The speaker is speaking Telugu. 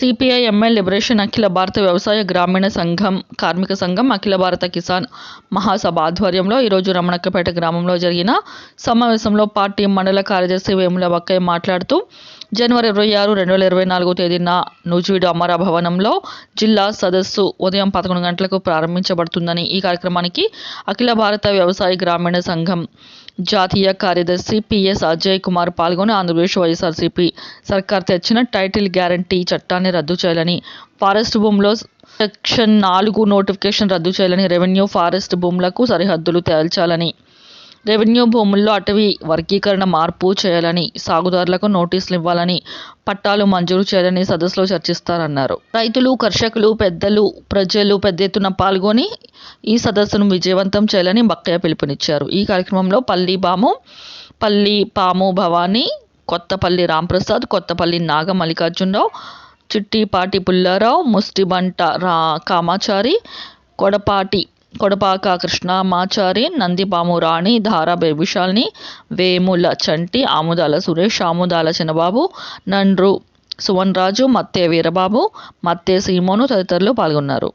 సిపిఐ ఎంఎల్ లిబరేషన్ అఖిల భారత వ్యవసాయ గ్రామీణ సంఘం కార్మిక సంఘం అఖిల భారత కిసాన్ మహాసభ ఆధ్వర్యంలో ఈరోజు రమణక్కపేట గ్రామంలో జరిగిన సమావేశంలో పార్టీ మండల కార్యదర్శి వేముల బక్కయ్య మాట్లాడుతూ జనవరి ఇరవై ఆరు రెండు వేల ఇరవై నాలుగో తేదీన నూజివీడు అమర భవనంలో జిల్లా సదస్సు ఉదయం పదకొండు గంటలకు ప్రారంభించబడుతుందని ఈ కార్యక్రమానికి అఖిల భారత వ్యవసాయ గ్రామీణ సంఘం జాతీయ కార్యదర్శి పిఎస్ అజయ్ కుమార్ పాల్గొని ఆంధ్రప్రదేశ్ వైఎస్ఆర్సీపీ సర్కార్ తెచ్చిన టైటిల్ గ్యారంటీ చట్టాన్ని రద్దు చేయాలని ఫారెస్ట్ భూములో సెక్షన్ నాలుగు నోటిఫికేషన్ రద్దు చేయాలని రెవెన్యూ ఫారెస్ట్ భూములకు సరిహద్దులు తేల్చాలని రెవెన్యూ భూముల్లో అటవీ వర్గీకరణ మార్పు చేయాలని సాగుదారులకు నోటీసులు ఇవ్వాలని పట్టాలు మంజూరు చేయాలని సదస్సులో చర్చిస్తారన్నారు. రైతులు కర్షకులు పెద్దలు ప్రజలు పెద్ద ఎత్తున పాల్గొని ఈ సదస్సును విజయవంతం చేయాలని బక్కయ్య పిలుపునిచ్చారు. ఈ కార్యక్రమంలో పల్లి బాము పల్లి పాము భవానీ కొత్తపల్లి రాంప్రసాద్ కొత్తపల్లి నాగ మల్లికార్జునరావు చిట్టిపాటి పుల్లారావు ముస్టిబంట రా కామాచారి కొడపాటి కొడపాక కృష్ణ మాచారి నందిపాము రాణి ధారా బేబిశాల్ని వేముల చంటి ఆముదాల సురేష్ ఆముదాల చిన్నబాబు నండ్రు సువన్ రాజు మత్తే వీరబాబు మత్తే సీమోను తదితరులు పాల్గొన్నారు.